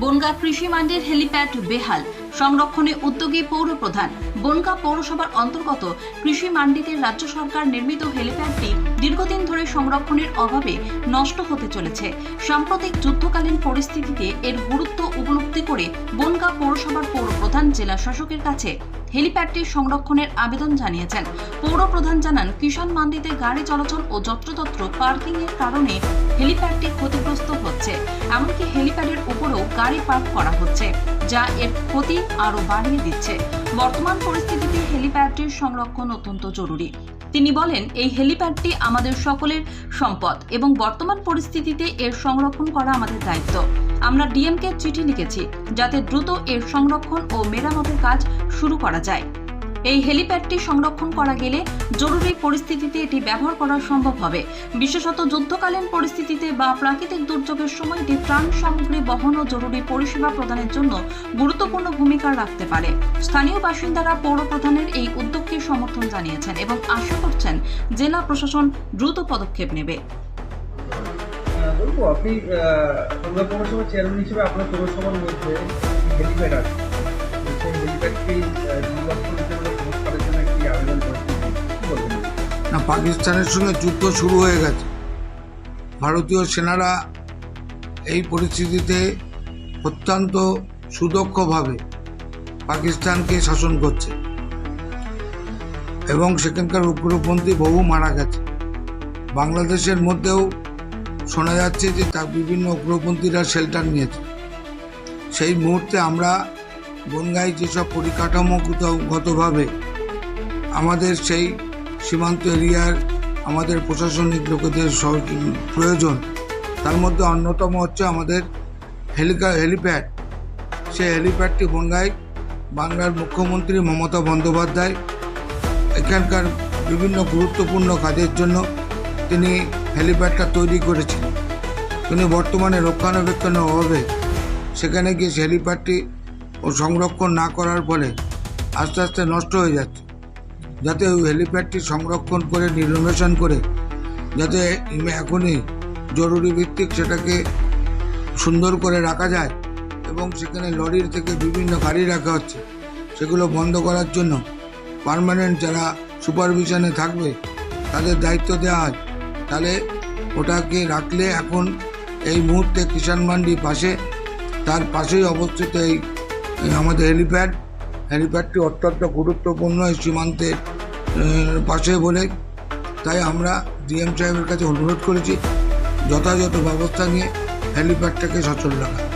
বনগা কৃষি মান্ডির হেলিপ্যাড বেহাল। সংরক্ষণে উদ্যোগী পৌর প্রধান। বনগা পৌরসভার অন্তর্গত কৃষি মান্ডিতে রাজ্য সরকার নির্মিত হেলিপ্যাডটি দীর্ঘদিন ধরে সংরক্ষণের অভাবে নষ্ট হতে চলেছে। সাম্প্রতিক যুদ্ধকালীন পরিস্থিতিতে এর গুরুত্ব উপলব্ধি করে বনগা পৌরসভার পৌর প্রধান জেলা শাসকের কাছে হেলিপ্যাডটির সংরক্ষণের আবেদন জানিয়েছেন। পৌর প্রধান জানান, কিষাণ মান্ডিতে গাড়ি চলাচল ও যত্রতত্র পার্কিং এর কারণে হেলিপ্যাডটি ক্ষতিগ্রস্ত হচ্ছে। এমনকি হেলিপ্যাডের গাড়ি পার্ক করা হচ্ছে, যা এর ক্ষতি আরও বাড়িয়ে দিচ্ছে। বর্তমান পরিস্থিতিতে হেলিপ্যাডটির সংরক্ষণ অত্যন্ত জরুরি। তিনি বলেন, এই হেলিপ্যাডটি আমাদের সকলের সম্পদ এবং বর্তমান পরিস্থিতিতে এর সংরক্ষণ করা আমাদের দায়িত্ব। আমরা ডিএমকে চিঠি লিখেছি, যাতে দ্রুত এর সংরক্ষণ ও মেরামতের কাজ শুরু করা যায়। এই হেলিপ্যাডটি সংরক্ষণ করা গেলে জরুরি পরিস্থিতিতে এটি ব্যবহার করা সম্ভব হবে। বিশেষত যুদ্ধকালীন পরিস্থিতিতে বা প্রাকৃতিক দুর্যোগের সময় এটি ত্রাণ সামগ্রী বহন ও জরুরি পরিষেবা প্রদানের জন্য গুরুত্বপূর্ণ ভূমিকা রাখতে পারে। স্থানীয় বাসিন্দারা পৌর প্রধানের এই উদ্যোগকে সমর্থন জানিয়েছেন এবং আশা করছেন জেলা প্রশাসন দ্রুত পদক্ষেপ নেবে। আপনি পৌরসভার চেয়ারম্যান হিসেবে আপনার পৌরসভার মধ্যে হেলিপ্যাড আছে? হেলিপ্যাডটি পাকিস্তানের সঙ্গে যুদ্ধ শুরু হয়ে গেছে। ভারতীয় সেনারা এই পরিস্থিতিতে অত্যন্ত সুদক্ষভাবে পাকিস্তানকে শাসন করছে এবং সেখানকার উগ্রপন্থী বহু মারা গেছে। বাংলাদেশের মধ্যেও শোনা যাচ্ছে যে তার বিভিন্ন উগ্রপন্থীরা শেল্টার নিয়েছে। সেই মুহূর্তে আমরা বনগাই যেসব পরিকাঠামোগতভাবে আমাদের সেই সীমান্ত এরিয়ার আমাদের প্রশাসনিক লোকেদের প্রয়োজন। তার মধ্যে অন্যতম হচ্ছে আমাদের হেলিকা হেলিপ্যাড। সেই হেলিপ্যাডটি বনগায় বাংলার মুখ্যমন্ত্রী মমতা বন্দ্যোপাধ্যায়, এখানকার বিভিন্ন গুরুত্বপূর্ণ কাজের জন্য তিনি হেলিপ্যাডটা তৈরি করেছিলেন তিনি বর্তমানে রক্ষণাবেক্ষণের অভাবে সেখানে গিয়ে হেলিপ্যাডটি ও সংরক্ষণ না করার ফলে আস্তে আস্তে নষ্ট হয়ে যাচ্ছে। যাতে ওই হেলিপ্যাডটি সংরক্ষণ করে নির্নোভেশন করে, যাতে এখনই জরুরি ভিত্তিক সেটাকে সুন্দর করে রাখা যায় এবং সেখানে লরির থেকে বিভিন্ন গাড়ি রাখা হচ্ছে। সেগুলো বন্ধ করার জন্য পার্মানেন্ট যারা সুপারভিশনে থাকবে, তাদের দায়িত্ব দেওয়া হয়। তাহলে ওটাকে রাখলে এখন এই মুহূর্তে কিষাণ মান্ডি পাশে, তার পাশেই অবস্থিত এই আমাদের হেলিপ্যাড। হেলিপ্যাডটি অত্যন্ত গুরুত্বপূর্ণ সীমান্তের পাশে বলে, তাই আমরা ডিএম সাহেবের কাছে অনুরোধ করেছি যথাযথ ব্যবস্থা নিয়ে হেলিপ্যাডটাকে সচল রাখা